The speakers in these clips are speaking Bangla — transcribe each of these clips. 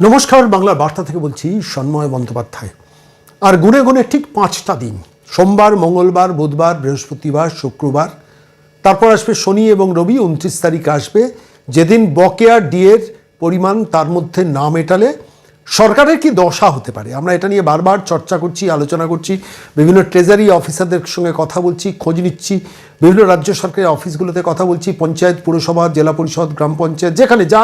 নমস্কার, বাংলার বার্তা থেকে বলছি সন্ময় বন্দ্যোপাধ্যায়। আর গুনে গুনে ঠিক পাঁচটা দিন, সোমবার, মঙ্গলবার, বুধবার, বৃহস্পতিবার, শুক্রবার, তারপর আসবে শনি এবং রবি, উনত্রিশ তারিখ আসবে। যেদিন বকেয়া ডিয়ের পরিমাণ তার মধ্যে না মেটালে সরকারের কি দশা হতে পারে? আমরা এটা নিয়ে বারবার চর্চা করছি, আলোচনা করছি, বিভিন্ন ট্রেজারি অফিসারদের সঙ্গে কথা বলছি, খোঁজ নিচ্ছি, বিভিন্ন রাজ্য সরকারের অফিসগুলোতে কথা বলছি, পঞ্চায়েত, পুরসভা, জেলা পরিষদ, গ্রাম পঞ্চায়েত, যেখানে যা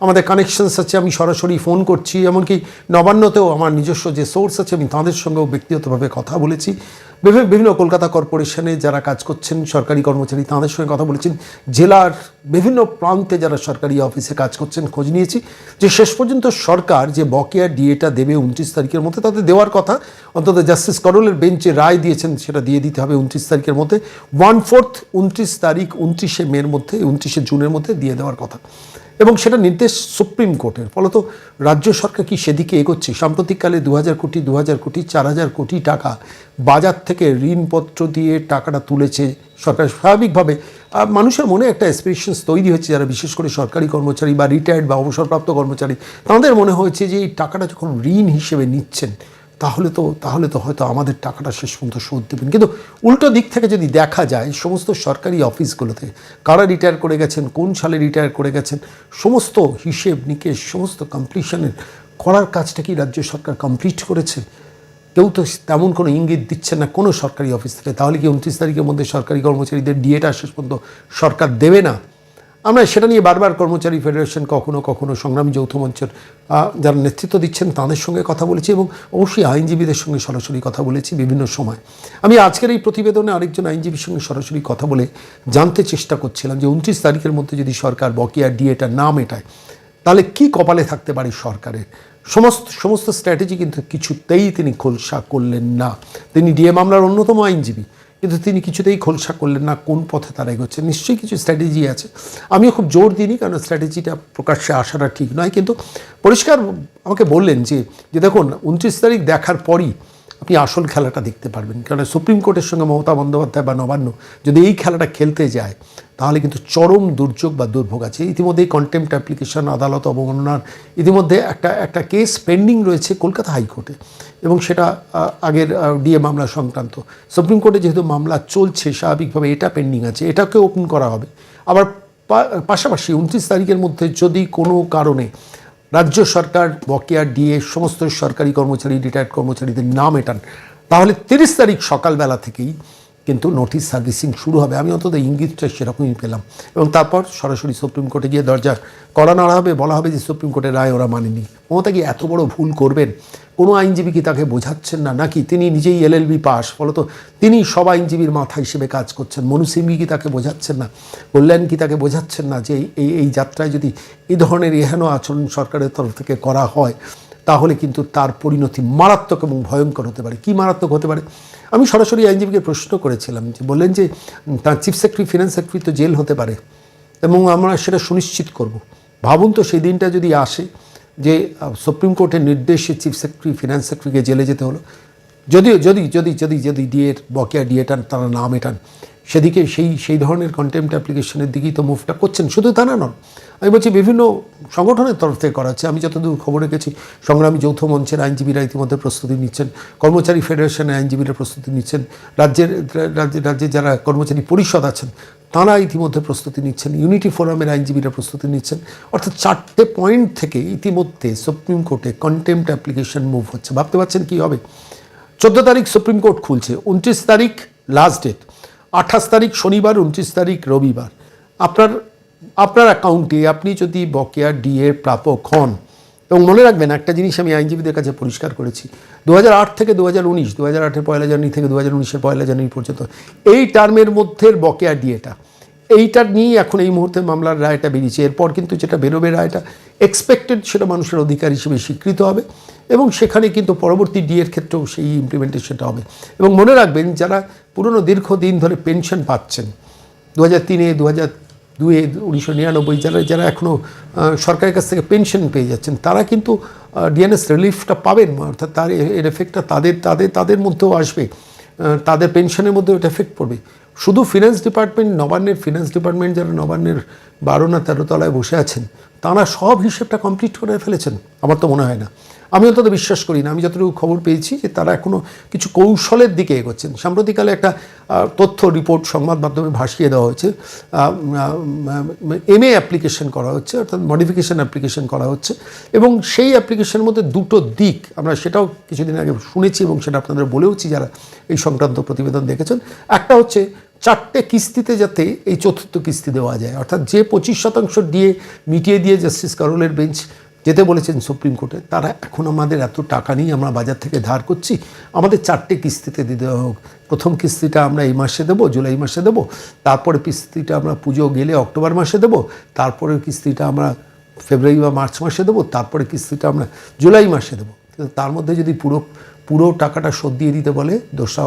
আমাদের কানেকশনস আছে, আমি সরাসরি ফোন করছি, এমনকি নবান্নতেও আমার নিজস্ব যে সোর্স আছে, আমি তাদের সঙ্গেও ব্যক্তিগতভাবে কথা বলেছি। বিভিন্ন কলকাতা কর্পোরেশনে যারা কাজ করছেন, সরকারি কর্মচারী তাদের সঙ্গে কথা বলেছেন। জেলার বিভিন্ন প্রান্তে যারা সরকারি অফিসে কাজ করছেন, খোঁজ নিয়েছি যে শেষ পর্যন্ত সরকার যে বকেয়া ডিএটা দেবে উনত্রিশ তারিখের মধ্যে তাদের দেওয়ার কথা অন্তত জাস্টিস করলের বেঞ্চে রায় দিয়েছেন, সেটা দিয়ে দিতে হবে উনত্রিশ তারিখের মধ্যে। ওয়ান ফোর্থ উনত্রিশ তারিখ উনত্রিশে মের মধ্যে, উনত্রিশে জুনের মধ্যে দিয়ে দেওয়ার কথা। এবং সেটা নির্দেশ সুপ্রিম কোর্টের। ফলত রাজ্য সরকার কি সেদিকে এগোচ্ছে? সাম্প্রতিককালে দু হাজার কোটি দু হাজার কোটি চার হাজার কোটি টাকা বাজার থেকে ঋণপত্র দিয়ে টাকাটা তুলেছে সরকার। স্বাভাবিকভাবে মানুষের মনে একটা অ্যাসপিরেশনস তৈরি হচ্ছে যারা বিশেষ করে সরকারি কর্মচারী বা রিটায়ার্ড বা অবসরপ্রাপ্ত কর্মচারী। তাদের মনে হয়েছে যে এই টাকাটা যখন ঋণ হিসেবে নিচ্ছেন তাহলে তো তাহলে তো হয়তো আমাদের টাকাটা শেষ পর্যন্ত শোধ দেবেন। কিন্তু উল্টো দিক থেকে যদি দেখা যায়, সমস্ত সরকারি অফিসগুলোতে কারা রিটায়ার করে গেছেন, কোন সালে রিটায়ার করে গেছেন, সমস্ত হিসেব নিকেশ, সমস্ত কমপ্লিশনের করার কাজটা কি রাজ্য সরকার কমপ্লিট করেছে? কেউ তো তেমন কোনো ইঙ্গিত দিচ্ছে না কোনো সরকারি অফিস থেকে। তাহলে কি উনত্রিশ তারিখের মধ্যে সরকারি কর্মচারীদের ডিএটা শেষ পর্যন্ত সরকার দেবে না? আমরা সেটা নিয়ে বারবার কর্মচারী ফেডারেশন কখনো কখনো সংগ্রামী যৌথ মঞ্চের যারা নেতৃত্ব দিচ্ছেন তাদের সঙ্গে কথা বলেছি এবং অবশ্যই আইনজীবীদের সঙ্গে সরাসরি কথা বলেছি বিভিন্ন সময়। আমি আজকের এই প্রতিবেদনে আরেকজন আইনজীবীর সঙ্গে সরাসরি কথা বলে জানতে চেষ্টা করছিলাম যে উনত্রিশ তারিখের মধ্যে যদি সরকার বকেয়া ডিএটা না মেটায়, তাহলে কি কপালে থাকতে পারে সরকারের? সমস্ত সমস্ত স্ট্র্যাটেজি কিন্তু কিছুতেই তিনি খোলসা করলেন না। তিনি ডিএ মামলার অন্যতম আইনজীবী। কিন্তু তিনি কিছুতেই খোলসা করলেন না, কোন পথে তারা এগোচ্ছে, নিশ্চয়ই কিছু স্ট্র্যাটেজি আছে। আমিও খুব জোর দিইনি, কারণ স্ট্র্যাটেজিটা প্রকাশ্যে আসাটা ঠিক নয়, কিন্তু পরিষ্কার আমাকে বললেন যে যে দেখুন, উনত্রিশ তারিখ দেখার পরই আপনি আসল খেলাটা দেখতে পারবেন। কারণ সুপ্রিম কোর্টের সঙ্গে মমতা বন্দ্যোপাধ্যায় বা নবান্ন যদি এই খেলাটা খেলতে যায় তাহলে কিন্তু চরম দুর্যোগ বা দুর্ভোগ আছে। ইতিমধ্যেই কন্টেম্পট অ্যাপ্লিকেশন আদালত অবমাননার ইতিমধ্যে একটা একটা কেস পেন্ডিং রয়েছে কলকাতা হাইকোর্টে এবং সেটা আগের ডিএ মামলা সংক্রান্ত। সুপ্রিম কোর্টে যেহেতু মামলা চলছে, স্বাভাবিকভাবে এটা পেন্ডিং আছে এটাকে ওপেন করা হবে। আবার পাশাপাশি উনত্রিশ তারিখের মধ্যে যদি কোনো কারণে রাজ্য সরকার, বকেয়া, ডিএ, সমস্ত সরকারি কর্মচারী রিটায়ার্ড কর্মচারীদের না মেটান তাহলে তিরিশ তারিখ সকালবেলা থেকেই কিন্তু নোটিশ সার্ভিসিং শুরু হবে। আমি অন্তত ইঙ্গিতটা সেরকমই পেলাম। এবং তারপর সরাসরি সুপ্রিম কোর্টে গিয়ে দরজা কড়া নাড়া হবে, বলা হবে যে সুপ্রিম কোর্টের রায় ওরা মানেনি। মমতা কি এত বড় ভুল করবেন? কোনো আইনজীবী কি তাকে বোঝাচ্ছেন না? নাকি তিনি নিজেই এলএলবি পাস? ফলত তিনি সব আইনজীবীর মাথা হিসেবে কাজ করছেন। মনু কি তাকে বোঝাচ্ছেন না? কল্যাণ কি তাকে বোঝাচ্ছেন না? যে এই- এই এই যাত্রায় যদি এই ধরনের এহেন আচরণ সরকারের তরফ থেকে করা হয়, তাহলে কিন্তু তার পরিণতি মারাত্মক এবং ভয়ঙ্কর হতে পারে। কি মারাত্মক হতে পারে? আমি সরাসরি আইনজীবীকে প্রশ্ন করেছিলাম যে বললেন যে তার চিফ সেক্রেটারি, ফিনান্স সেক্রেটারি তো জেল হতে পারে, এবং আমরা সেটা সুনিশ্চিত করব। ভাবুন তো সেই দিনটা যদি আসে যে সুপ্রিম কোর্টের নির্দেশে চিফ সেক্রেটারি, ফিনান্স সেক্রেটারিকে জেলে যেতে হলো। যদিও, যদি যদি যদি যদি ডিএর বকেয়া ডিএটা তারা নাম মেটান সেদিকে সেই সেই ধরনের কন্টেম্পট অ্যাপ্লিকেশনের দিকেই তো মুভটা করছেন। শুধু তা না নন, আমি বলছি বিভিন্ন সংগঠনের তরফ থেকে করা হচ্ছে। আমি যতদূর খবর রেখেছি, সংগ্রামী যৌথ মঞ্চের আইনজীবীরা ইতিমধ্যে প্রস্তুতি নিচ্ছেন, কর্মচারী ফেডারেশনের আইনজীবীরা প্রস্তুতি নিচ্ছেন, রাজ্যের রাজ্যের রাজ্যের যারা কর্মচারী পরিষদ আছেন, তাঁরা ইতিমধ্যে প্রস্তুতি নিচ্ছেন ইউনিটি ফোরামের আইনজীবীরা প্রস্তুতি নিচ্ছেন। অর্থাৎ চারটে পয়েন্ট থেকে ইতিমধ্যে সুপ্রিম কোর্টে কন্টেম্পট অ্যাপ্লিকেশন মুভ হচ্ছে। ভাবতে পারছেন কী হবে? চোদ্দ তারিখ সুপ্রিম কোর্ট খুলছে, উনত্রিশ তারিখ লাস্ট ডেট আঠাশ তারিখ শনিবার, উনত্রিশ তারিখ রবিবার। আপনার আপনার অ্যাকাউন্টে আপনি যদি বকেয়া ডিএর প্রাপক হন, এবং মনে রাখবেন একটা জিনিস আমি আইনজীবীদের কাছে পরিষ্কার করেছি দু হাজার আট থেকে দু হাজার উনিশ দু হাজার আটের পয়লা জানুয়ারি থেকে দু হাজার উনিশের পয়লা জানুয়ারি পর্যন্ত, এই টার্মের মধ্যে বকেয়া ডিএটা এইটা নিয়েই এখন এই মুহূর্তে মামলার রায়টা বেরিয়েছে। এরপর কিন্তু যেটা বেরোবে রায়টা এক্সপেক্টেড সেটা মানুষের অধিকার হিসেবে স্বীকৃত হবে। এবং সেখানে কিন্তু পরবর্তী ডিএর ক্ষেত্রেও সেই ইমপ্লিমেন্টেশনটা হবে। এবং মনে রাখবেন, যারা পুরনো দীর্ঘদিন ধরে পেনশন পাচ্ছেন দু হাজার তিনে দু হাজার দুয়ে, উনিশশো নিরানব্বই, যারা যারা এখনও সরকারের কাছ থেকে পেনশন পেয়ে যাচ্ছেন, তারা কিন্তু ডিএনএস রিলিফটা পাবেন, অর্থাৎ তার এর এফেক্টটা তাদের তাদের তাদের মধ্যেও আসবে। তাদের পেনশনের মধ্যেও এটা এফেক্ট পড়বে। শুধু ফিনান্স ডিপার্টমেন্ট নবান্নের ফিনান্স ডিপার্টমেন্ট যারা নবান্নের বারো না তেরো তলায় বসে আছেন, তারা সব হিসেবটা কমপ্লিট করে ফেলেছেন, আমার তো মনে হয় না। আমি অন্তত বিশ্বাস করি না। আমি যতটুকু খবর পেয়েছি যে তারা এখনও কিছু কৌশলের দিকে এগোচ্ছেন। সাম্প্রতিককালে একটা তথ্য রিপোর্ট সংবাদ মাধ্যমে ভাসিয়ে দেওয়া হয়েছে। এম এ অ্যাপ্লিকেশন করা হচ্ছে, অর্থাৎ মডিফিকেশন অ্যাপ্লিকেশন করা হচ্ছে। এবং সেই অ্যাপ্লিকেশনের মধ্যে দুটো দিক আমরা সেটাও কিছুদিন আগে শুনেছি এবং সেটা আপনাদের বলেওছি যারা এই সংক্রান্ত প্রতিবেদন দেখেছেন। একটা হচ্ছে চারটে কিস্তিতে যাতে এই চতুর্থ কিস্তি দেওয়া যায়। অর্থাৎ যে পঁচিশ শতাংশ দিয়ে মিটিয়ে দিয়ে জাস্টিস কারোলের বেঞ্চ যেতে বলেছেন সুপ্রিম কোর্টে তারা এখন আমাদের এত টাকা নিয়ে আমরা বাজার থেকে ধার করছি আমাদের চারটে কিস্তিতে দিতে হোক। প্রথম কিস্তিটা আমরা এই মাসে দেবো জুলাই মাসে দেবো তারপরে কিস্তিটা আমরা পুজো গেলে অক্টোবর মাসে দেবো তারপরে কিস্তিটা আমরা ফেব্রুয়ারি বা মার্চ মাসে দেবো তারপরে কিস্তিটা আমরা জুলাই মাসে দেবো। কিন্তু তার মধ্যে যদি পুরো পুরো টাকাটা শোধ দিয়ে দিতে বলে দোসরা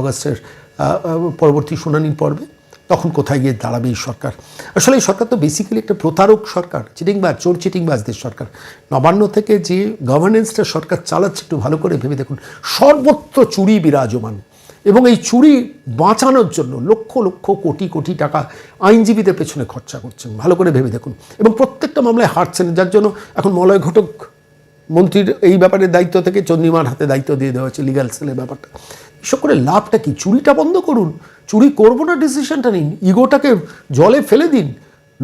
আহ, পরবর্তী শুনানির পর্বে তখন কোথায় গিয়ে দাঁড়াবে এই সরকার? আসলে এই সরকার তো বেসিক্যালি একটা প্রতারক সরকার, চিটিংবাজ চোর চিটিংবাজদের সরকার। নবান্ন থেকে যে গভর্নেন্সটা সরকার চালাচ্ছে একটু ভালো করে ভেবে দেখুন, সর্বত্র চুরি বিরাজমান। এবং এই চুরি বাঁচানোর জন্য লক্ষ লক্ষ কোটি কোটি টাকা আইনজীবীদের পেছনে খরচা করছেন, ভালো করে ভেবে দেখুন। এবং প্রত্যেকটা মামলায় হারছেন, যার জন্য এখন মলয় ঘটক মন্ত্রীর এই ব্যাপারে দায়িত্ব থেকে চন্দ্রিমার হাতে দায়িত্ব দিয়ে দেওয়া হয়েছে লিগাল সেলের ব্যাপারটা। করে লাভটা কি? চুরিটা বন্ধ করুন। চুরি করব না ডিসিশনটা নিন। ইগোটাকে জলে ফেলে দিন।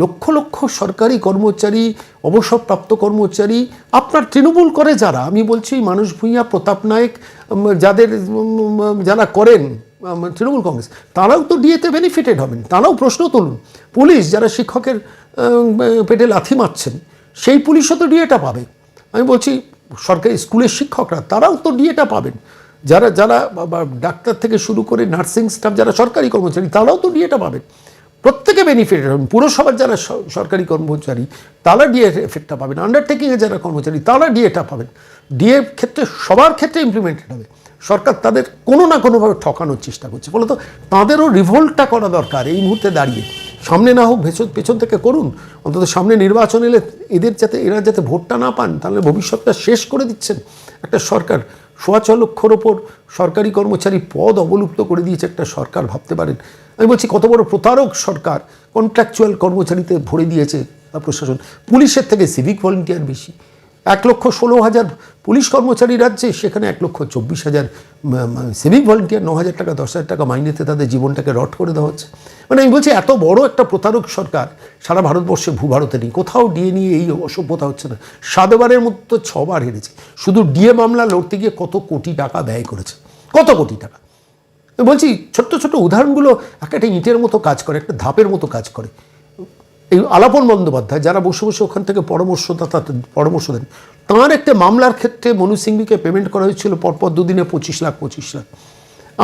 লক্ষ লক্ষ সরকারি কর্মচারী, অবসরপ্রাপ্ত কর্মচারী, আপনার তৃণমূল করে যারা, আমি বলছি মানুষ ভূঁইয়া, প্রতাপ নায়ক যাদের যারা করেন তৃণমূল কংগ্রেস, তারাও তো ডিএতে বেনিফিটেড হবেন। তারাও প্রশ্ন তুলুন। পুলিশ যারা শিক্ষকের পেটে লাথি মারছেন, সেই পুলিশও তো ডিএটা পাবে। আমি বলছি সরকারি স্কুলের শিক্ষকরা, তারাও তো ডিএটা পাবেন। যারা যারা ডাক্তার থেকে শুরু করে নার্সিং স্টাফ যারা সরকারি কর্মচারী, তারাও তো ডিএটা পাবেন প্রত্যেকে বেনিফিট হবেন পুরসভার যারা সরকারি কর্মচারী, তারা ডিএ এফেক্টটা পাবেন। আন্ডারটেকিংয়ে যারা কর্মচারী, তারা ডিএটা পাবেন। ডিএ ক্ষেত্রে, সবার ক্ষেত্রে ইমপ্লিমেন্টেড হবে। সরকার তাদের কোনো না কোনোভাবে ঠকানোর চেষ্টা করছে। ফলত তাদেরও রিভোল্টটা করা দরকার এই মুহূর্তে দাঁড়িয়ে। সামনে না হোক ভেতর পেছন থেকে করুন। অন্তত সামনে নির্বাচন এলে এদের যাতে, এরা যাতে ভোটটা না পান, তাহলে ভবিষ্যৎটা শেষ করে দিচ্ছেন একটা সরকার। সোয়া ছ লক্ষর ওপর সরকারি কর্মচারী পদ অবলুপ্ত করে দিয়েছে একটা সরকার, ভাবতে পারেন। আমি বলছি, কত বড় প্রতারক সরকার কন্ট্রাকচুয়াল কর্মচারীতে ভরে দিয়েছে প্রশাসন। পুলিশের থেকে সিভিক ভলেন্টিয়ার বেশি। এক লক্ষ ষোলো হাজার পুলিশ কর্মচারী রাজ্যে, সেখানে এক লক্ষ চব্বিশ হাজার সিভিক ভলেন্টিয়ার ন হাজার টাকা, দশ হাজার টাকা মাইনেতে তাদের জীবনটাকে রট করে দেওয়া হচ্ছে। মানে আমি বলছি, এত বড় একটা প্রতারক সরকার সারা ভারতবর্ষে, ভূভারতে নেই। কোথাও ডিএ নিয়ে এই অসভ্যতা হচ্ছে না। সাতবারের মতো ছবার হেরেছে। শুধু ডিএ মামলা লড়তে গিয়ে কত কোটি টাকা ব্যয় করেছে? কত কোটি টাকা? বলছি, ছোট্ট ছোট্ট উদাহরণগুলো একটা ইঁটের মতো কাজ করে, একটা ধাপের মতো কাজ করে। এই আলাপন বন্দ্যোপাধ্যায় যারা বসে বসে ওখান থেকে পরামর্শদাতা পরামর্শ দেন, তাঁর একটা মামলার ক্ষেত্রে মনু সিংভিকে পেমেন্ট করা হয়েছিল পরপর দুদিনে পঁচিশ লাখ পঁচিশ লাখ।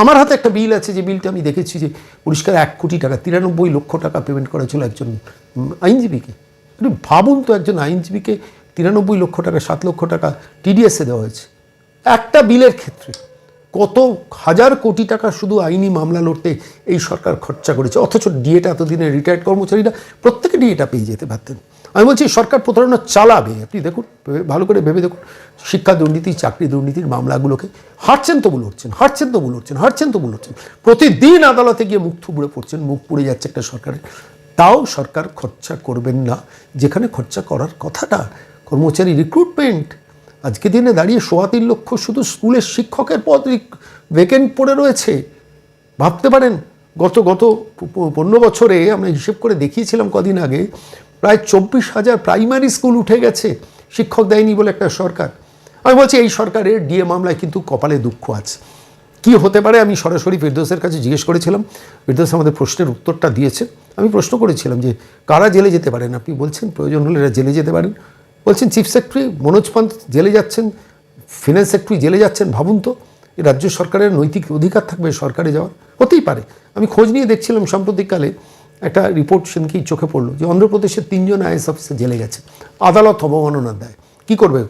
আমার হাতে একটা বিল আছে, যে বিলটা আমি দেখেছি যে পরিষ্কার এক কোটি টাকা, তিরানব্বই লক্ষ টাকা পেমেন্ট করা ছিল একজন আইনজীবীকে একটু ভাবুন তো একজন আইনজীবীকে তিরানব্বই লক্ষ টাকা, সাত লক্ষ টাকা টিডিএসে দেওয়া হয়েছে। একটা বিলের ক্ষেত্রে কত হাজার কোটি টাকা শুধু আইনি মামলা লড়তে এই সরকার খরচা করেছে? অথচ ডিএটা এতদিনে রিটায়ার্ড কর্মচারীরা প্রত্যেকে ডিএটা পেয়ে যেতে পারতেন। আমি বলছি সরকার প্রতারণা চালাবে? আপনি দেখুন, ভালো করে ভেবে দেখুন। শিক্ষা দুর্নীতি, চাকরি দুর্নীতির মামলাগুলোকে হারছেন তবু লড়ছেন, হারছেন তবু লড়ছেন, হারছেন তবু লড়ছেন। প্রতিদিন আদালতে গিয়ে মুখ থুবড়ে পড়ছেন, মুখ পুড়ে যাচ্ছে একটা সরকারের তাও সরকার খরচা করবেন না। যেখানে খরচা করার কথাটা, কর্মচারী রিক্রুটমেন্ট আজকে দিনে দাঁড়িয়ে সোয়া তিন লক্ষ শুধু স্কুলের শিক্ষকের পদ ভেকেন্ট পড়ে রয়েছে। ভাবতে পারেন, গত গত পনেরো বছরে আমরা হিসেব করে দেখিয়েছিলাম কদিন আগে, প্রায় চব্বিশ হাজার প্রাইমারি স্কুল উঠে গেছে, শিক্ষক দেয়নি বলে একটা সরকার। আমি বলছি, এই সরকারের ডিএ মামলায় কিন্তু কপালে দুঃখ আছে। কি হতে পারে? আমি সরাসরি ফেরদৌসের কাছে জিজ্ঞেস করেছিলাম। ফেরদৌস আমাদের প্রশ্নের উত্তরটা দিয়েছে। আমি প্রশ্ন করেছিলাম যে, কারা জেলে যেতে পারেন? আপনি বলছেন প্রয়োজন হলে এরা জেলে যেতে পারেন। বলছেন চিফ সেক্রেটারি মনোজ পান্ত জেলে যাচ্ছেন ফিনান্স সেক্রেটারি জেলে যাচ্ছেন, ভাবুন তো রাজ্য সরকারের নৈতিক অধিকার থাকবে সরকারে যাওয়ার? হতেই পারে। আমি খোঁজ নিয়ে দেখছিলাম, সাম্প্রতিককালে একটা রিপোর্ট সেদিনকেই চোখে পড়ল যে অন্ধ্রপ্রদেশের তিনজন আইএস অফিসার জেলে গেছে। আদালত অবমাননা দেয়। কী করবে?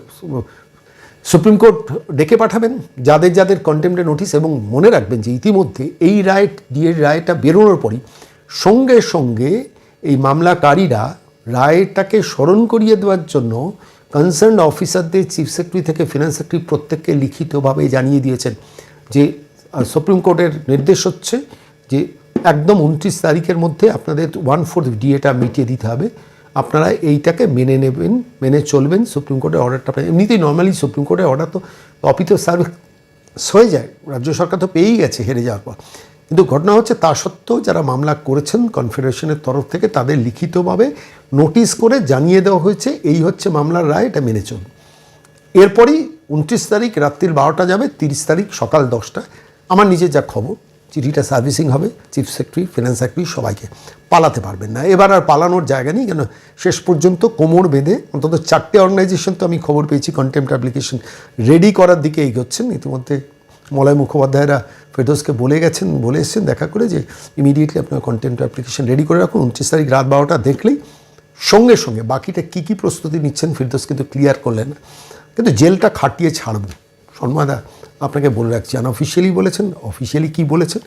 সুপ্রিম কোর্ট ডেকে পাঠাবেন, যাদের যাদের কন্টেম্পটে নোটিশ এবং মনে রাখবেন যে ইতিমধ্যে এই রায় ডিএর রায়টা বেরোনোর পরই সঙ্গে সঙ্গে এই মামলাকারীরা রায়টাকে স্মরণ করিয়ে দেওয়ার জন্য কনসার্ন অফিসারদের চিফ সেক্রেটারি থেকে ফিনান্স সেক্রেটারি প্রত্যেককে লিখিতভাবে জানিয়ে দিয়েছেন যে সুপ্রিম কোর্টের নির্দেশ হচ্ছে যে, একদম উনত্রিশ তারিখের মধ্যে আপনাদের ওয়ান ফোর্থ ডিএটা মিটিয়ে দিতে হবে। আপনারা এইটাকে মেনে নেবেন, মেনে চলবেন। সুপ্রিম কোর্টের অর্ডারটা আপনারা- এমনিতেই নর্মালি সুপ্রিম কোর্টের অর্ডার তো অপিত সার্ভিস হয়ে যায়। রাজ্য সরকার তো পেয়েই গেছে হেরে যাওয়ার পর। কিন্তু ঘটনা হচ্ছে তা সত্ত্বেও যারা মামলা করেছেন কনফেডারেশনের তরফ থেকে তাদের লিখিতভাবে নোটিশ করে জানিয়ে দেওয়া হয়েছে, এই হচ্ছে মামলার রায়, এটা মেনে চলুন। এরপরই উনত্রিশ তারিখ রাত্রির বারোটা যাবে, তিরিশ তারিখ সকাল দশটা আমার নিজের যা খবর, চিঠিটা সার্ভিসিং হবে, চিফ সেক্রেটারি, ফিনান্স সেক্রেটারি সবাইকে। পালাতে পারবেন না। এবার আর পালানোর জায়গা নেই, কেন শেষ পর্যন্ত কোমর বেঁধে, অন্তত চারটে অর্গানাইজেশন তো আমি খবর পেয়েছি কন্টেম্প অ্যাপ্লিকেশন রেডি করার দিকে এগোচ্ছেন। ইতিমধ্যে মলয় মুখোপাধ্যায়রা ফেরদোসকে বলে গেছেন, বলে এসেছেন, দেখা করে যে ইমিডিয়েটলি আপনার কন্টেন্ট অ্যাপ্লিকেশন রেডি করে রাখুন। উনত্রিশ তারিখ রাত বারোটা দেখলেই সঙ্গে সঙ্গে বাকিটা কী কী প্রস্তুতি নিচ্ছেন ফিরদোস কিন্তু ক্লিয়ার করলেন কিন্তু জেলটা খাটিয়ে ছাড়ব সন্মাদা, আপনাকে বলে রাখছি আনঅফিসিয়ালি বলেছেন অফিসিয়ালি কি বলেছেন,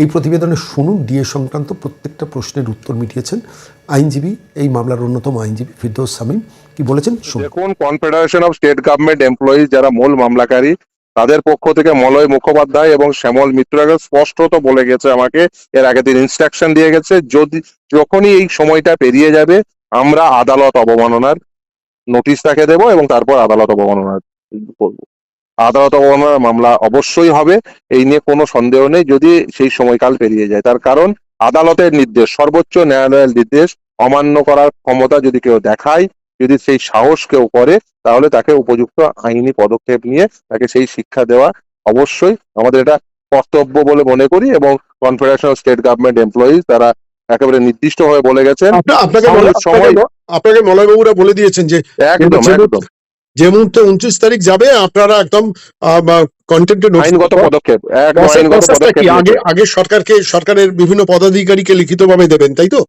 এই প্রতিবেদনে শুনুন, ডিএ সংক্রান্ত প্রত্যেকটা প্রশ্নের উত্তর মিটিয়েছেন আইনজীবী, এই মামলার অন্যতম আইনজীবী ফিরদৌস সামিম কি বলেছেন? দেখুন confederation of state government employees যারা মূল মামলাকারী তাদের পক্ষ থেকে মলয় মুখোপাধ্যায় এবং শ্যামল মিত্রাকে স্পষ্টত বলে গেছে আমাকে। এর আগে দিন ইনস্ট্রাকশন দিয়ে গেছে, যদি, যখনই এই সময়টা পেরিয়ে যাবে, আমরা আদালত অবমাননার নোটিশ তাকে দেব এবং তারপর আদালত অবমাননার করব। আদালত অবমাননার মামলা অবশ্যই হবে, এই নিয়ে কোনো সন্দেহ নেই, যদি সেই সময়কাল পেরিয়ে যায়। তার কারণ, আদালতের নির্দেশ, সর্বোচ্চ ন্যায়ালয়ের নির্দেশ অমান্য করার ক্ষমতা যদি কেউ দেখায় যদি সেই সাহস কেউ করে তাহলে তাকে উপযুক্ত আইনি পদক্ষেপ নিয়ে তাকে সেই শিক্ষা দেওয়া অবশ্যই আমাদের এটা কর্তব্য বলে মনে করি এবং confederation of state government employees তারা একেবারে নির্দিষ্টভাবে বলে গেছেন। আপনাকে মলয়- মলয়বাবুরা বলে দিয়েছেন যে একদম যে- একদম। যে মুহূর্তে উনত্রিশ তারিখ যাবে আপনারা একদম আইনগত পদক্ষেপ আগে আগে সরকারকে সরকারের বিভিন্ন পদাধিকারীকে লিখিতভাবে দেবেন তাই তো?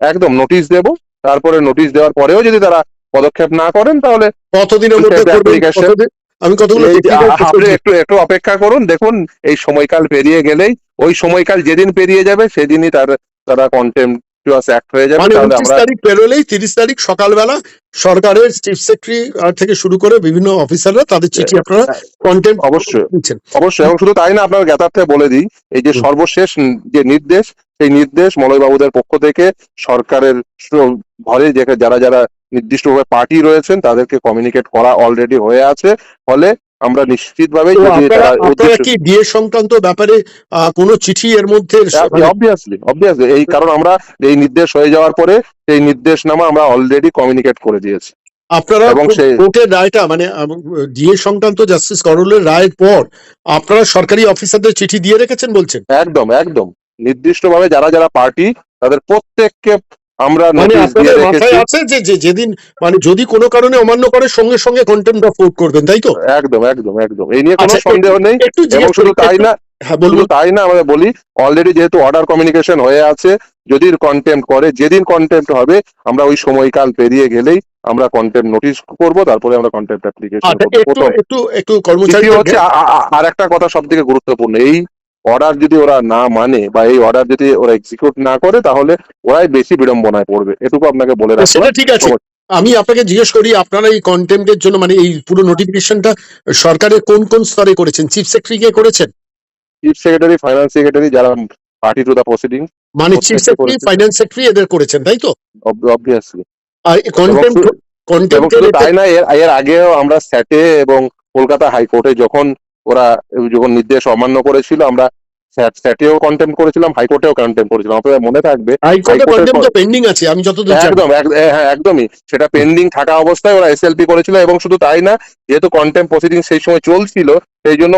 একদম নোটিশ দেব। তারপরে নোটিশ দেওয়ার পরেও যদি তারা পদক্ষেপ না করেন তাহলে কতদিনের মধ্যে আমি কতগুলো আপনি একটু একটু অপেক্ষা করুন। দেখুন এই সময়কাল পেরিয়ে গেলেই ওই সময়কাল যেদিন পেরিয়ে যাবে সেদিনই তার তারা কন্টেম্পচুয়াস অ্যাক্ট হয়ে যাবে মানে উনত্রিশ তারিখ পেরোলেই তিরিশ তারিখ সকালবেলা সরকারের চিফ সেক্রেটারি থেকে শুরু করে বিভিন্ন অফিসাররা তাদের চিঠি আপনারা কন্টেন্ট অবশ্যই। অবশ্যই এবং শুধু তাই না আপনার জ্ঞাতার্থে বলে দিই এই যে সর্বশেষ যে নির্দেশ সেই নির্দেশ মলয়বাবুদের পক্ষ থেকে সরকারের ঘরে যারা যারা নির্দিষ্টভাবে পার্টি রয়েছেন তাদেরকে কমিউনিকেট করা অলরেডি হয়ে আছে। ফলে আমরা নিশ্চিতভাবে যদি তারা কি ডিএ সংক্রান্ত ব্যাপারে কোনো চিঠি এর মধ্যে মানে অবভিয়াসলি অবভিয়াসলি এই কারণ আমরা এই নির্দেশ হয়ে যাওয়ার পরে সেই নির্দেশনামা আমরা অলরেডি কমিউনিকেট করে দিয়েছি। আপনারা এবং কোর্টের রায়টা মানে ডিএ সংক্রান্ত জাস্টিস করলের রায়ের পর আপনারা সরকারি অফিসারদের চিঠি দিয়ে রেখেছেন বলছেন? একদম একদম। নির্দিষ্টভাবে যারা যারা পার্টি তাদের প্রত্যেককে আমরা মাথায় আছে যে যেদিন মানে যদি কোনো কারণে অমান্য করে সঙ্গে সঙ্গে কন্টেম্প অফ কোর্ট করবেন তাই তো? একদম একদম একদম। এই নিয়ে কোনো আচ্ছা, সন্দেহ নেই। এবং শুধু তাই না হ্যাঁ শুধু তাই না আমরা বলি অলরেডি যেহেতু অর্ডার কমিউনিকেশন হয়ে আছে যদি কন্টেম্প করে যেদিন কন্টেম্প হবে আমরা ওই সময়কাল পেরিয়ে গেলেই আমরা কন্টেম্প নোটিশ করব তারপরে আমরা কন্টেম্প অ্যাপ্লিকেশন করব। একটু একটু কর্মচারী হচ্ছে আর একটা কথা সব থেকে গুরুত্বপূর্ণ এই অর্ডার যদি ওরা না মানে বা এই অর্ডার যদি ওরা এক্সিকিউট না করে তাহলে ওরাই বেশি বিড়ম্বনায় পড়বে। এটুকু আপনাকে বলে রাখব। সেটা ঠিক আছে। আমি আপনাকে জিজ্ঞেস করি আপনারা এই কন্টেম্পের জন্য মানে এই পুরো নোটিফিকেশনটা সরকারের কোন কোন স্তরে করেছেন? চিফ সেক্রেটারি কে করেছেন? চিফ সেক্রেটারি ফাইন্যান্স সেক্রেটারি যারা পার্টি টু দা প্রসিডিং মানে চিফ সেক্রেটারি। ফাইন্যান্স সেক্রেটারি এদের করেছেন তাই তো? অবভিয়াসলি আর কন্টেম্প এবং তাই না এর এর আগেও আমরা স্যাটে এবং কলকাতা হাইকোর্টে যখন ওরা যখন নির্দেশ অমান্য করেছিল আমরা স্যাট- স্যাটেও কন্টেম্প করেছিলাম হাইকোর্টেও কন্টেম্প করেছিলাম। আপনাদের মনে থাকবে পেন্ডিং আছে আমি যতদূর একদম হ্যাঁ একদমই। সেটা পেন্ডিং থাকা অবস্থায় ওরা এসএলপি করেছিল এবং শুধু তাই না যেহেতু কন্টেম্প প্রসিডিং সেই সময় চলছিল সেই জন্য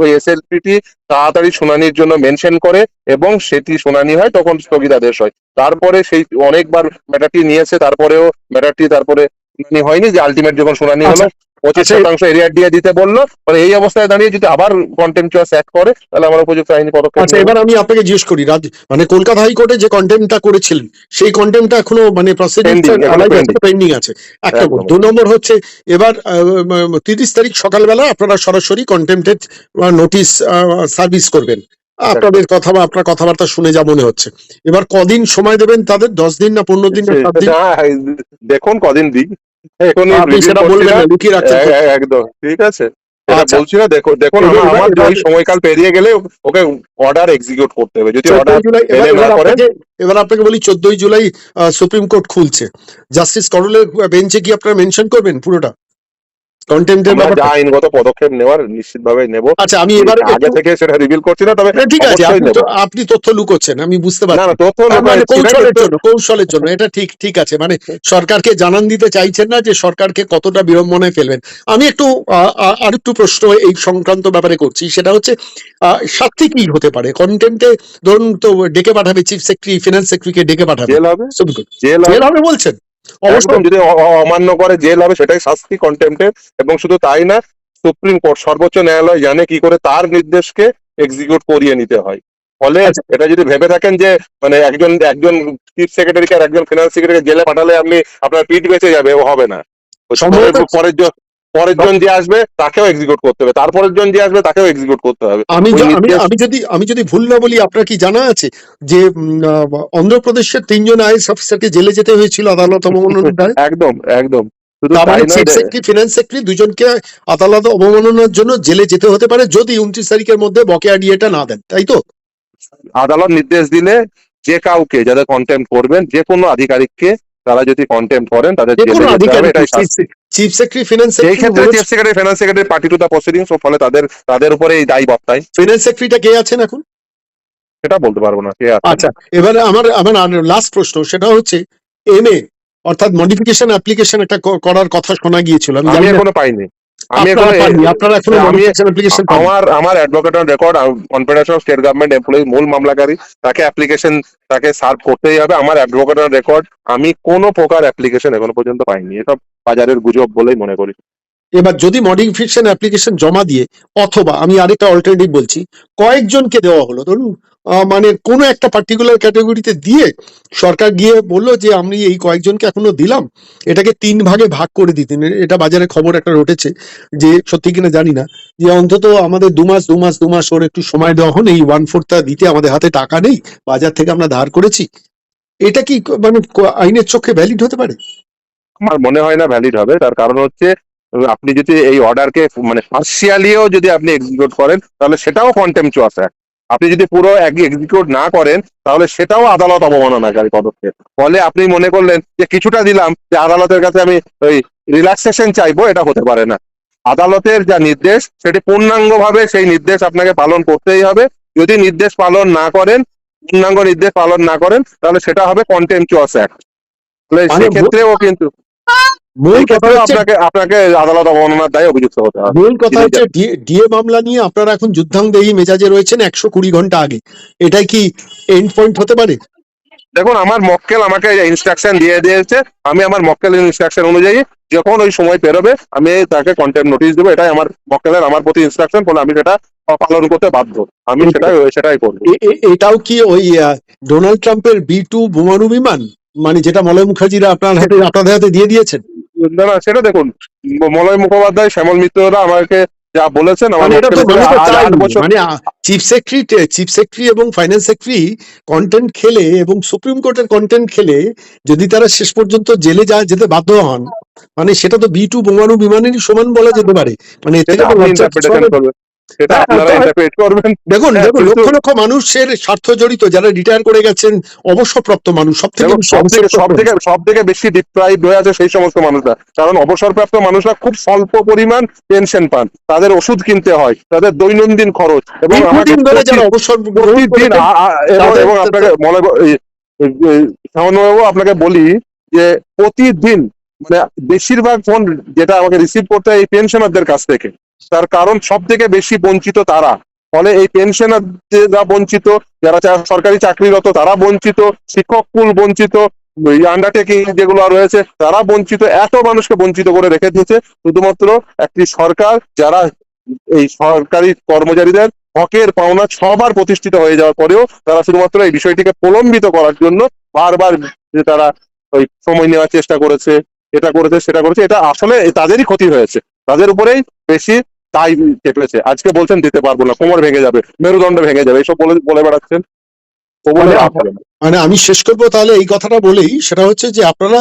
ওই এসএলপিটি তাড়াতাড়ি শুনানির জন্য মেনশন করে এবং সেটি শুনানি হয় তখন স্থগিতাদেশ হয়। তারপরে সেই অনেকবার ম্যাটারটি নিয়েছে তারপরেও ম্যাটারটি তারপরে শুনানি হয়নি যে আলটিমেট যখন শুনানি হলো পঁচিশ শতাংশ এরিয়া দিয়ে দিতে বলল। মানে এই অবস্থায় দাঁড়িয়ে যদি আবার কন্টেম্পচুয়াস অ্যাক্ট করে তাহলে আমার উপযুক্ত আইনি পদক্ষেপ আচ্ছা এবার আমি আপনাকে জিজ্ঞেস করি রাজ- মানে কলকাতা হাইকোর্টে যে কন্টেম্পটা করেছিলেন সেই কন্টেম্পটা এখনও মানে পেন্ডিং আছে। একটা দু নম্বর হচ্ছে এবার তিরিশ তারিখ সকালবেলা আপনারা সরাসরি কন্টেম্পটেড নোটিশ সার্ভিস করবেন। আপনাদের কথা বা আপনার কথাবার্তা শুনে যা মনে হচ্ছে। এবার কদিন সময় দেবেন তাদের? দশ দিন না পনেরো দিন না সাত দিন? দেখুন কদিন দিই আপনি সেটা বলবেন না। না লুকিয়ে রাখছেন এ- এ- একদম। ঠিক আছে। আচ্ছা। বলছি না দেখো দেখুন আমার- আমার ওই সময়কাল পেরিয়ে গেলে ওকে অর্ডার এক্সিকিউট করতে হবে। যদি অর্ডার আপনাকে এবার আপনাকে বলি চোদ্দই জুলাই সুপ্রিম কোর্ট খুলছে। জাস্টিস করলে বেঞ্চে কি আপনারা মেনশন করবেন পুরোটা? কন্টেম্পটের আমরা ব্যাপারটা যা আইনগত পদক্ষেপ নেওয়ার নিশ্চিতভাবে নেব। আচ্ছা আমি এবার আগে থেকে সেটা রিভিল করছি না তবে ঠিক আছে আপনি তথ্য লুকোচ্ছেন আমি বুঝতে পারছি না তথ্য মানে কৌশলের জন্য কৌশলের জন্য এটা ঠিক ঠিক আছে। মানে সরকারকে জানান দিতে চাইছেন না যে সরকারকে কতটা বিড়ম্বনায় ফেলবেন। আমি একটু আরেকটু প্রশ্ন এই সংক্রান্ত ব্যাপারে করছি সেটা হচ্ছে আহ, শাস্তি কি হতে পারে? কন্টেন্টে ধরুন তো ডেকে পাঠাবে চিফ সেক্রেটারি ফিনান্স সেক্রেটারিকে ডেকে পাঠাবে। জেল হবে? জেল হবে বলছেন? অবশ্যই। যদি অমান্য করে জেল হবে সেটাই শাস্তি কন্টেম্পটের এবং শুধু তাই না সুপ্রিম কোর্ট সর্বোচ্চ ন্যায়ালয় জানে কি করে তার নির্দেশকে এক্সিকিউট করিয়ে নিতে হয়। ফলে আচ্ছা। এটা যদি ভেবে থাকেন যে মানে একজন একজন চিফ সেক্রেটারিকে আর একজন ফিনান্স সেক্রেটারিকে জেলে পাঠালে আপনি আপনার পিঠ বেঁচে যাবে ও হবে না। পরের জন্য পরের- পরের জন যে আসবে তাকেও এক্সিকিউট করতে হবে। তারপরের জন যে আসবে তাকেও এক্সিকিউট করতে হবে। আমি আমি যদি আমি যদি ভুল না বলি আপনার কি জানা আছে যে অন্ধ্রপ্রদেশের তিনজন আইএস অফিসারকে জেলে যেতে হয়েছিল আদালত অবমাননার একদম একদম। মানে ফিনান্স সেক্রেটারি দুজনকে আদালত অবমাননার জন্য জেলে যেতে হতে পারে যদি উনত্রিশ তারিখের মধ্যে বকেয়া ডিএটা না দেন তাই তো? আদালত নির্দেশ দিলে যে কাউকে যাদের কন্টেম্প করবেন যে কোনো আধিকারিককে তারা যদি কন্টেম্প করেন তাদের। চিফ সেক্রেটারি ফিনান্স সেই ক্ষেত্রে chief secretary finance secretary party to the proceedings ফলে তাদের তাদের উপরে এই দায়ী বর্তায় ফিনান্স সেক্রেটারিটা কে আছেন এখন? সেটা বলতে পারব না কে আচ্ছা এবারে আমার আমার লাস্ট প্রশ্ন সেটা হচ্ছে এমএ এ অর্থাৎ মডিফিকেশন অ্যাপ্লিকেশন একটা করার কথা শোনা গিয়েছিল আমি এখনও পাইনি। আমি আপনারা এখনও অ্যাপ্লিকেশন আমার আমার advocate on record confederation of state government employee মূল মামলাকারী তাকে অ্যাপ্লিকেশন তাকে সার্ভ করতেই হবে। আমার অ্যাডভোকেট অন রেকর্ড আমি কোনো প্রকার অ্যাপ্লিকেশন এখনও পর্যন্ত পাইনি। এসব বাজারের গুজব বলেই মনে করি। এবার যদি মডিফিকেশন অ্যাপ্লিকেশন জমা দিয়ে অথবা আমি আরেকটা অল্টারনেটিভ বলছি, কয়েকজনকে দেওয়া হলো। ধরুন মানে কোনো একটা পার্টিকুলার ক্যাটাগরিতে দিয়ে সরকার গিয়ে বলল যে, আমি এই কয়েকজনকে এখনও দিলাম। এটাকে তিন ভাগে ভাগ করে দিতেন এটা বাজারে খবর একটা রটেছে যে, সত্যি কিনা জানি না, যে অন্তত আমাদের দু মাস দু মাস দু মাস ওর একটু সময় দেওয়া হন এই ওয়ান ফোর্থটা দিতে আমাদের হাতে টাকা নেই, বাজার থেকে আমরা ধার করেছি। এটা কি মানে আইনের চোখে ভ্যালিড হতে পারে? আমার মনে হয় না ভ্যালিড হবে। তার কারণ হচ্ছে আপনি যদি এই অর্ডারকে মানে পার্সিয়ালিও যদি আপনি এক্সিকিউট করেন তাহলে সেটাও কন্টেম্পচুয়াস অ্যাক্ট আপনি যদি পুরো এক্সিকিউট না করেন তাহলে সেটাও আদালত অবমাননাকারী পদক্ষেপ। ফলে আপনি মনে করলেন যে কিছুটা দিলাম যে আদালতের কাছে আমি ওই রিল্যাক্সেশন চাইব এটা হতে পারে না। আদালতের যা নির্দেশ সেটি পূর্ণাঙ্গভাবে সেই নির্দেশ আপনাকে পালন করতেই হবে। যদি নির্দেশ পালন না করেন পূর্ণাঙ্গ নির্দেশ পালন না করেন তাহলে সেটা হবে কন্টেম্পচুয়াস অ্যাক্ট তাহলে মানে সেক্ষেত্রেও কিন্তু মূল কথা হচ্ছে আপনাকে আপনাকে আদালত অবমাননার দায়ে অভিযুক্ত হতে হবে। মূল কথা হচ্ছে ডিএ মামলা নিয়ে আপনারা এখন যুদ্ধাংদেহী মেজাজে রয়েছেন একশো কুড়ি ঘণ্টা আগে। এটাই কি এন্ড পয়েন্ট হতে পারে? দেখুন আমার মক্কেল আমাকে ইনস্ট্রাকশন দিয়ে দিয়েছে। আমি আমার মক্কেল ইনস্ট্রাকশন অনুযায়ী যখন ওই সময় পেরোবে আমি তাকে কন্টেম্প নোটিশ দেবো। এটাই আমার মক্কেলের আমার প্রতি ইনস্ট্রাকশন ফলে আমি সেটা পালন করতে বাধ্য। আমি সেটাই সেটাই করব। এটাও কি ওই ডোনাল্ড ট্রাম্পের বি টু বোমারু বিমান? মানে যেটা মলয় মুখার্জিরা আপনার হাতে আপনাদের হাতে দিয়ে দিয়েছেন? না না সেটা দেখুন মলয় মুখোপাধ্যায় শ্যামল মিত্ররা আমাকে যা বলেছেন মানে মানে চিফ সেক্রেটারি চিফ সেক্রেটারি এবং ফাইন্যান্স সেক্রেটারি কন্টেন্ট খেলে এবং সুপ্রিম কোর্টের কন্টেন্ট খেলে যদি তারা শেষ পর্যন্ত জেলে যা যেতে বাধ্য হন মানে সেটা তো বি টু বোমানু বিমানেরই সমান বলা যেতে পারে। মানে সেটা হ্যাঁ, আপনারা ইন্টারপ্রেট করবেন। দেখুন হ্যাঁ, দেখুন লক্ষ লক্ষ মানুষের স্বার্থ জড়িত যারা রিটায়ার করে গেছেন অবসরপ্রাপ্ত মানুষ সব থেকে সব থেকে সব থেকে সব থেকে বেশি ডিপ্রাইভ হয়ে আছে সেই সমস্ত মানুষরা। কারণ অবসরপ্রাপ্ত মানুষরা খুব স্বল্প পরিমাণ পেনশন পান। তাদের ওষুধ কিনতে হয় তাদের দৈনন্দিন খরচ। এবং ধরে যারা অবসর প্রতিদিন এবং আপনাকে মনে সামান্যবাবু আপনাকে বলি যে প্রতিদিন মানে বেশিরভাগ ফোন যেটা আমাকে রিসিভ করতে হয় এই পেনশনারদের কাছ থেকে। তার কারণ সব থেকে বেশি বঞ্চিত তারা। ফলে এই পেনশনাররা বঞ্চিত, যারা সরকারি চাকরিরত, তারা বঞ্চিত, শিক্ষক কুল বঞ্চিত আন্ডারটেকিং যেগুলো রয়েছে, তারা বঞ্চিত, এত মানুষকে বঞ্চিত করে রেখে দিয়েছে। শুধুমাত্র একটি সরকার, যারা এই সরকারি কর্মচারীদের হকের পাওনা ছবার প্রতিষ্ঠিত হয়ে যাওয়ার পরেও তারা শুধুমাত্র এই বিষয়টিকে প্রলম্বিত করার জন্য বারবার যে তারা ওই সময় নেওয়ার চেষ্টা করেছে, এটা করেছে, সেটা করেছে, এটা আসলে তাদেরই ক্ষতি হয়েছে। তাদের উপরেই বেশি দায় চেপেছে আজকে বলছেন দিতে পারব না কোমর ভেঙে যাবে মেরুদণ্ড ভেঙে যাবে এইসব বলে বলে বেড়াচ্ছেন। মানে। মানে আমি শেষ করব তাহলে এই কথাটা বলেই সেটা হচ্ছে যে আপনারা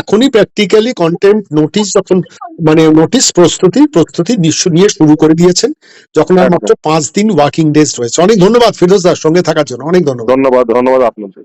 এখনই প্র্যাকটিক্যালি কন্টেন্ট নোটিশ যখন মানে নোটিশ প্রস্তুতি প্রস্তুতি নিয়ে শুরু করে দিয়েছেন যখন আর মাত্র পাঁচ দিন ওয়ার্কিং ডেজ রয়েছে। অনেক ধন্যবাদ ফিরোজ দার সঙ্গে থাকার জন্য অনেক ধন্যবাদ। ধন্যবাদ ধন্যবাদ আপনাদের।